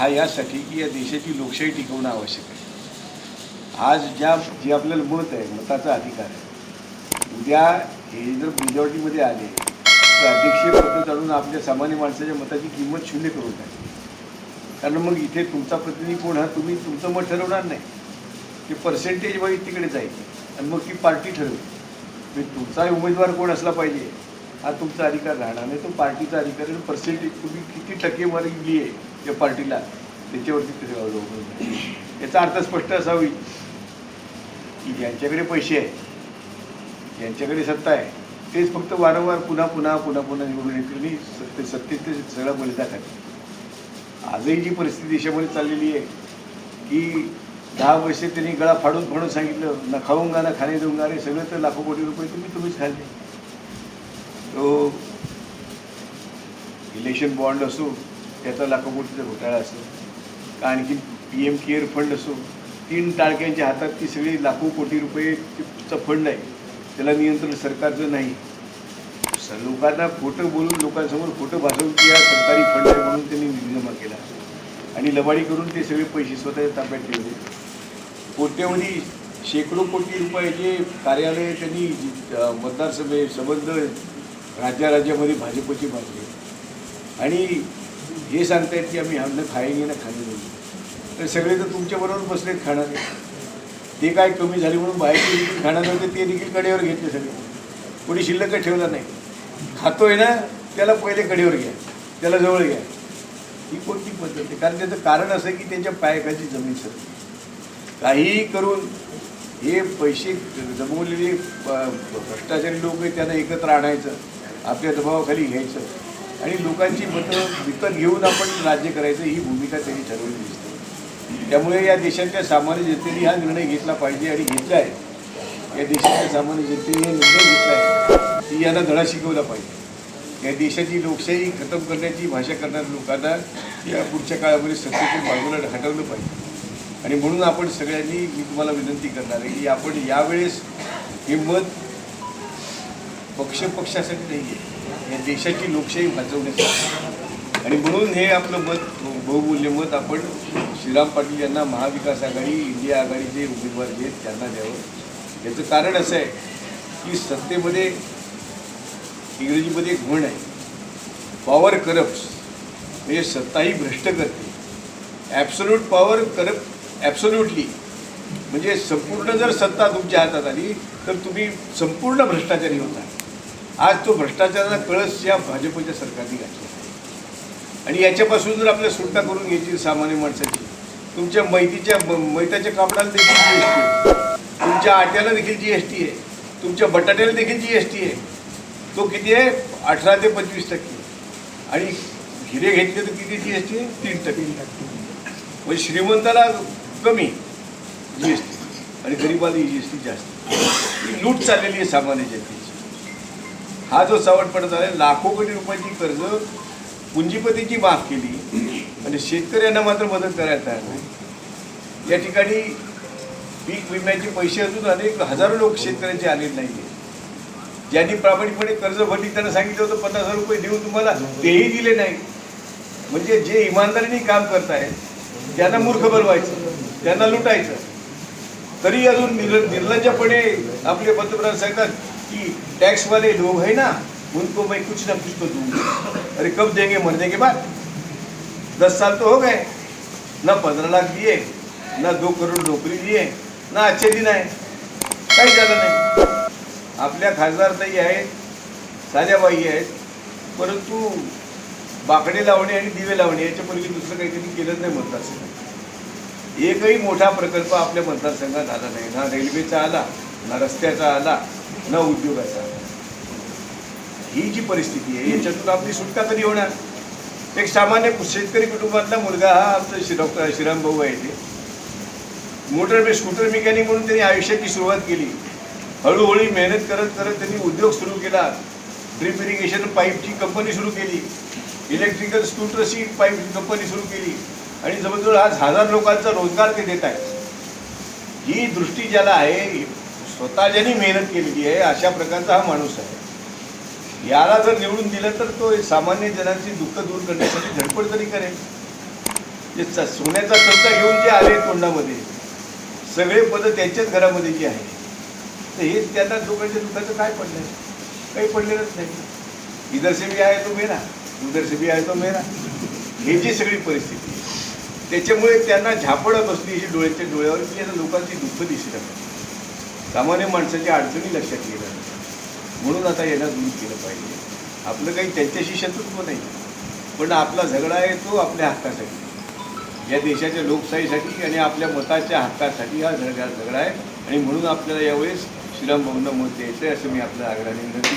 हा यासाठी की या देशाची लोकशाही टिकवणं आवश्यक आहे. आज ज्या जे आपल्याला मत आहे मताचा अधिकार आहे उद्या हे जर मेजॉरिटीमध्ये आले तर अध्यक्षीय पद चालून आपल्या सामान्य माणसाच्या मताची किंमत शून्य करून टाकली. कारण मग इथे तुमचा प्रतिनिधी कोण हा तुम्ही तुमचं मत ठरवणार नाही. ते पर्सेंटेज वाईज तिकडे जाईल. आणि मग ती पार्टी ठरवेल. म्हणजे तुमचा उमेदवार कोण असला पाहिजे हा तुमचा अधिकार राहणार नाही. तो पार्टीचा अधिकार आहे. पर्सेंटेज तुम्ही किती टक्केवारी दिली आहे त्या पार्टीला त्याच्यावरती ते अवलंबून याचा अर्थ स्पष्ट असावी की ज्यांच्याकडे पैसे आहे ज्यांच्याकडे सत्ता आहे तेच फक्त वारंवार पुन्हा पुन्हा पुन्हा पुन्हा निवडून येतील आणि सत्ते सत्तेत सगळं बलिदा खातील आजही जी परिस्थिती देशामध्ये चाललेली आहे की दहा वर्षे त्यांनी गळा फाडून फाडून सांगितलं न खाऊंगा ना खाणे देऊंगा रे सगळं तर लाखो कोटी रुपये तुम्ही तुम्हीच खाल्ले. तो इलेक्शन बॉन्ड असो त्याचा लाखो कोटीचा घोटाळा असो का आणखी पी एम केअर फंड असो तीन टाळक्यांच्या हातात ती सगळी लाखो कोटी रुपयेचा फंड आहे. त्याला नियंत्रण सरकारचं नाही. स- लोकांना खोटं बोलून लोकांसमोर खोटं भासवून की हा सरकारी फंड आहे म्हणून त्यांनी निधी जमा केला. आणि लबाडी करून ते सगळे पैसे स्वतःच्या ताब्यात ठेवले. कोट्यवधी शेकडो कोटी रुपयाचे कार्यालय त्यांनी मतदारसभे संबंध राज्या राज्यामध्ये भाजपचे बांधले आणि हे सांगतायत की आम्ही अन्न खायने ना खाणे नाही. तर सगळे तर तुमच्याबरोबर बसलेत खाणारे ते काय कमी झाले म्हणून बाहेरचे देखील खाणार नव्हते ते देखील कडेवर घेतले सगळे. कोणी शिल्लक ठेवला नाही. खातोय ना त्याला पहिले कडेवर घ्या. त्याला जवळ घ्या. ही कोणती पद्धत आहे? कारण त्याचं कारण असं की त्यांच्या पायकाची जमीन सर काहीही करून हे पैसे जमवलेले भ्रष्टाचारी लोक त्यांना एकत्र आणायचं. आपल्या दबावाखाली घ्यायचं. आणि लोकांची मतं विकत घेऊन आपण राज्य करायचं ही भूमिका त्यांनी ठरवली दिसते. त्यामुळे या देशाच्या सामान्य जनतेने हा निर्णय घेतला पाहिजे आणि घेतला आहे. या देशाच्या सामान्य जनतेने हा निर्णय घेतला आहे. की यांना धडा शिकवला पाहिजे. या देशाची लोकशाही खतम करण्याची भाषा करणाऱ्या लोकांना या पुढच्या काळामध्ये सत्तेच्या बाजूला हटवलं पाहिजे. आणि म्हणून आपण सगळ्यांनी मी तुम्हाला विनंती करणार आहे की आपण यावेळेस हे मत पक्ष पक्षासाठी नाही आहे या देशाची लोकशाही वाचवण्यासाठी आणि म्हणून हे आपलं मत बहुमूल्य मत आपण श्रीराम पाटील यांना महाविकास आघाडी इंडिया आघाडीचे उमेदवार देत त्यांना द्यावं. याचं कारण असं आहे की सत्तेमध्ये इंग्रजीमध्ये एक म्हण आहे. पॉवर करप्ट म्हणजे सत्ताही भ्रष्ट करते. ॲब्सोल्यूट पॉवर करप्ट ॲब्सोल्युटली म्हणजे संपूर्ण जर सत्ता तुमच्या हातात आली तर तुम्ही संपूर्ण भ्रष्टाचारी होता. आज तो भ्रष्टाचाराचा कळस या भाजपच्या सरकारने घातला. आणि याच्यापासून जर आपल्याला सुटका करून घ्यायची सामान्य माणसाची तुमच्या मैतीच्या मैताच्या कापडाला देखील जी एस टी आहे. तुमच्या आट्याला देखील जी एस टी आहे. तुमच्या बटाट्याला देखील जी एस टी आहे. तो किती आहे? अठरा ते पंचवीस टक्के. आणि हिरे घेतले तर किती जी एस टी आहे? तीन टक्के. म्हणजे श्रीमंताला कमी जी एस टी. आणि गरिबाला जी एस टी जास्त. ही लूट चाललेली आहे सामान्य जनतेची. हा जो सावटपणा झाला आहे, लाखो कोटी रुपयाची कर्ज पुंजीपतीची माफ केली. आणि शेतकऱ्यांना मात्र मदत करायला तयार नाही. या ठिकाणी पीक विम्याचे पैसे अजून अनेक हजारो लोक शेतकऱ्यांचे आलेले नाही ज्यांनी प्रामाणिकपणे कर्ज भरली त्यांना सांगितलं होतं पन्नास हजार रुपये देऊ तुम्हाला तेही दिले नाही. म्हणजे जे इमानदारीने काम करतायत त्यांना मूर्ख बनवायचं त्यांना लुटायचं. तरी अजून निर् निर्लज्जपणे आपले पंतप्रधान सांगतात की टैक्स वाले लोग हैं ना उनको मैं कुछ ना कुछ तो दूंगा। अरे कब देंगे मरने के बाद? दस साल तो हो गए। ना पंद्रह लाख दिए ना दो करोड नोकरी दिए ना अच्छे दिन आहे काही झालं नाही। आपल्या खासदारताई आहेत साध्याबाई आहेत परंतु बाकडे लावणे आणि दिवे लावणे याच्यापूर्वी दुसरं काहीतरी केलं नाही मतदारसंघात एकही मोठा प्रकल्प आपल्या मतदारसंघात आला नाही. ना रेल्वेचा आला ना रस्त्याचा आला न उद्योगाचा. ही जी परिस्थिती आहे याच्यातून आपली सुटका कधी होणार. एक सामान्य शेतकरी कुटुंबातला मुलगा हा आमचा श्री डॉक्टर श्रीराम भाऊ आहे ते. मोटर स्कूटर मेकॅनिक म्हणून त्यांनी आयुष्याची सुरुवात केली. हळूहळू मेहनत करत करत त्यांनी उद्योग सुरू केला. ड्रिप इरिगेशन पाईपची कंपनी सुरू केली. इलेक्ट्रिकल स्कूटरची पाईप कंपनी सुरू केली. आणि जवळजवळ आज हजार लोकांचा रोजगार ते देत आहेत. ही दृष्टी ज्याला आहे स्वतः ज्यांनी मेहनत केलेली आहे अशा प्रकारचा हा माणूस आहे. याला जर निवडून दिलं तर तो सामान्य जनांची दुःख दूर करण्यासाठी धडपड तरी करेल. जे सोन्याचा चमचा घेऊन जे आले तोंडामध्ये सगळे पदं त्यांच्याच घरामध्ये जी आहे तर हे त्यांना लोकांच्या दुःखाचं काय पडलं काही पडलेलंच नाही. इधर से भी आहे तो मेरा उधर से भी आहे तो मेरा हे जी सगळी परिस्थिती त्याच्यामुळे त्यांना झापडं बसली ही डोळ्याच्या डोळ्यावर की लोकांची दुःख दिसली लागतात सामान्य माणसाच्या अडचणी लक्षात गेल्या म्हणून आता यांना दूर केलं पाहिजे. आपलं काही त्यांच्याशी शत्रुत्व नाही. पण आपला झगडा आहे तो आपल्या हक्कासाठी. या देशाच्या लोकशाहीसाठी आणि आपल्या मताच्या हक्कासाठी हा झगडा झगडा आहे. आणि म्हणून आपल्याला यावेळेस श्रीराम भाऊंना मत द्यायचं आहे असं मी आपल्या आग्रहाने विनंती